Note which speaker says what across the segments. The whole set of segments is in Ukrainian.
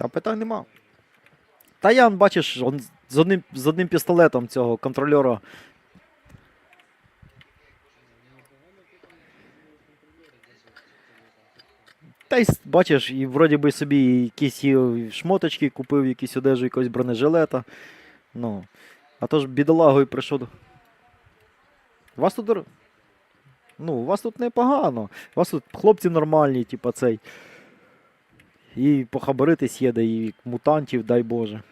Speaker 1: Та питань нема. Та я, бачиш, он з одним, з одним пістолетом цього контрольора. Та й бачиш, і вроді би собі якісь шмоточки купив, якісь одежу, якогось бронежилета. Ну. А то ж бідолагою прийшов. У вас тут. Ну, у вас тут непогано. У вас тут хлопці нормальні, типа цей. І похабаритись є, де і мутантів, дай Боже.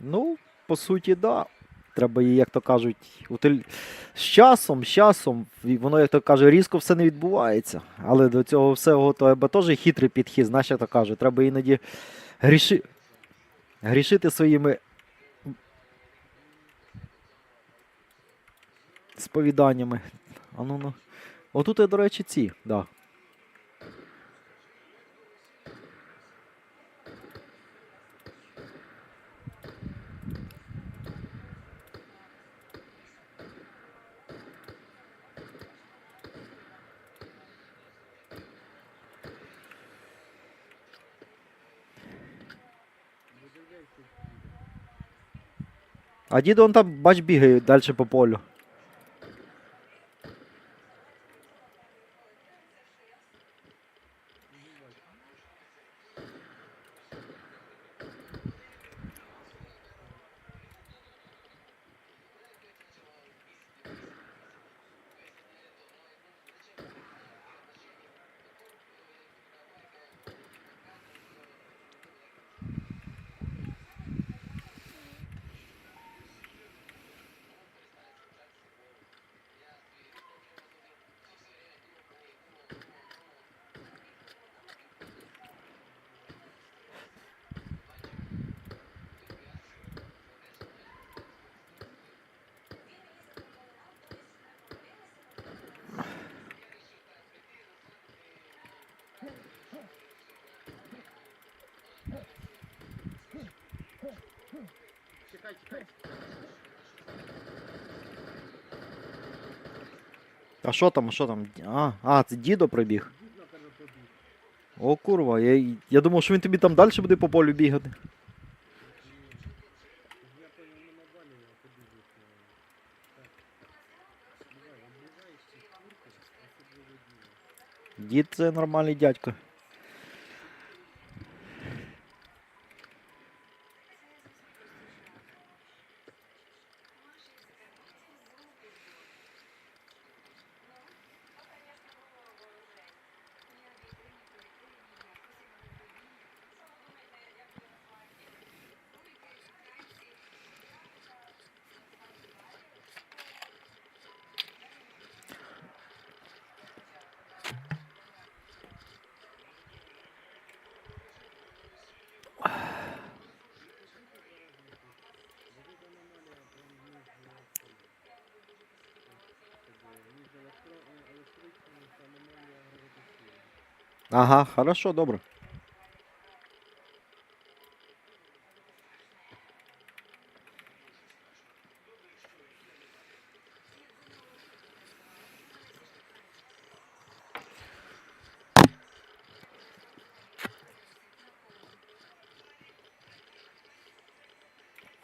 Speaker 1: Ну, по суті, да. Треба її, як то кажуть, утиль... з часом, з часом, воно, як то каже, різко все не відбувається. Але до цього всього треба теж хитрий підхід, знаєш, як то кажуть. Треба іноді гріши... грішити своїми сповіданнями. А ну, ну. Отут, до речі, ці, да. А діду он там, бач, бігає далі по полю. А що там, а що там? А, а, це дідо прибіг. О, курва, я, я думав, що він тобі там далі буде по полю бігати. Дід це нормальний дядько. Ага, хорошо, добре.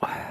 Speaker 1: Wow.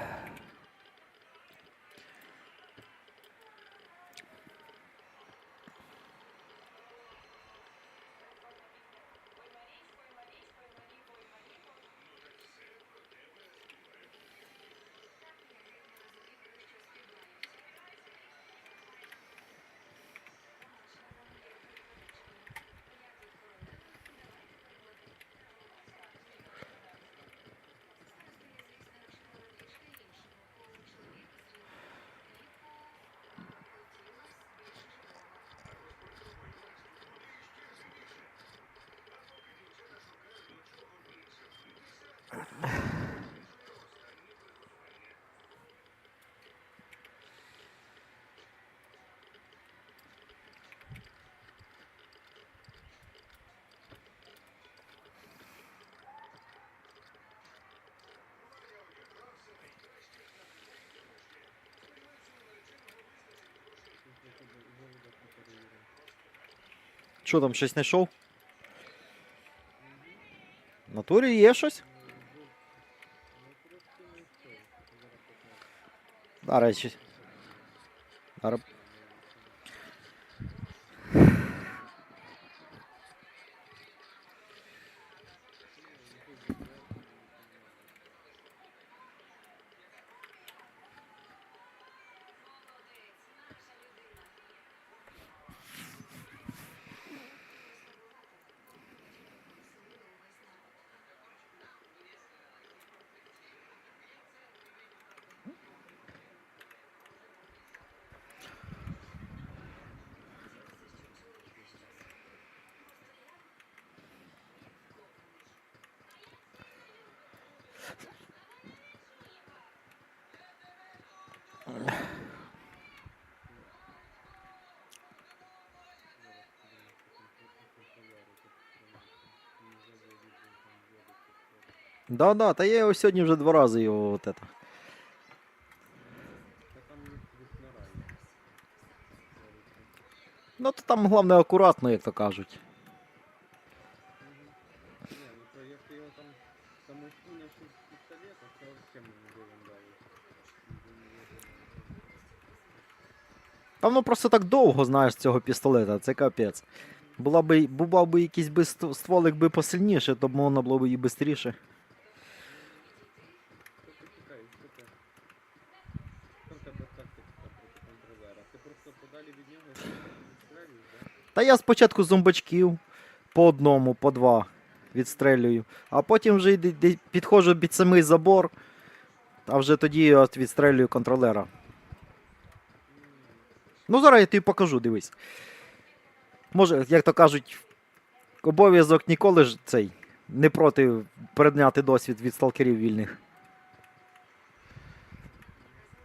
Speaker 1: Що там, щось знайшов? В натурі є щось? Зараз. Зараз. Да, да, та я його сьогодні вже два рази його от это. Ну то там головне акуратно, як то кажуть.
Speaker 2: Ну.
Speaker 1: Та воно просто так довго, знаєш, цього пістолета, це капець. Була би, бував би якийсь би стволик би посильніше, то б можна було б і швидше.
Speaker 2: Що ти чекаєш, що ти? Що в тебе тактика проти контролера? Ти просто подалі від нього стрелюєш, так?
Speaker 1: Та я спочатку зомбачків по одному, по два відстрелюю, а потім вже підходжу під самий забор, а вже тоді от відстрелюю контролера. Ну, зараз я тобі покажу, дивись. Може, як то кажуть, обов'язок ніколи ж цей не проти передняти досвід від сталкерів вільних.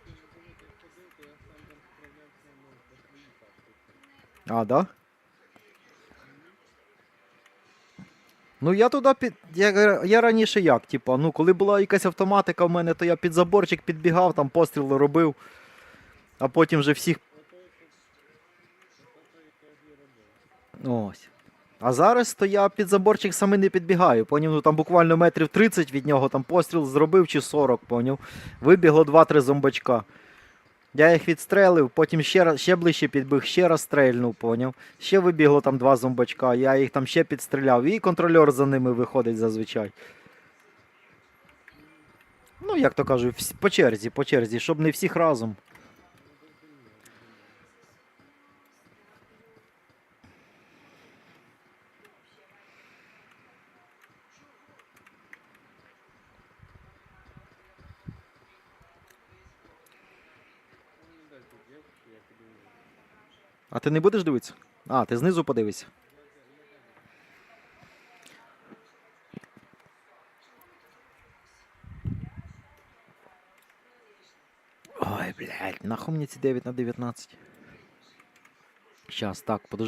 Speaker 2: Ти не ходив, то я сам там справлявся ну, по своїй тактиці.
Speaker 1: А, да? Ну я туди під. Я, я раніше як, типа, ну коли була якась автоматика в мене, то я під заборчик підбігав, там постріли робив, а потім вже всіх. Ось. А зараз то я під заборчик саме не підбігаю. Поняв, ну там буквально метрів 30 від нього там постріл зробив чи 40, поняв. Вибігло 2-3 зомбачка. Я їх відстрелив, потім ще, раз, ще ближче підбіг, ще раз стрельнув, поняв. Ще вибігло там два зомбачка, я їх там ще підстріляв, і контрольор за ними виходить зазвичай. Ну, як то кажуть, по черзі, по черзі, щоб не всіх разом.
Speaker 2: Ну, не дай тут є, я піду.
Speaker 1: А ти не будеш дивитися? А, ти знизу подивишся. Ой, блядь, нахуй мені ці 9 на 19. Щас, так, подожди.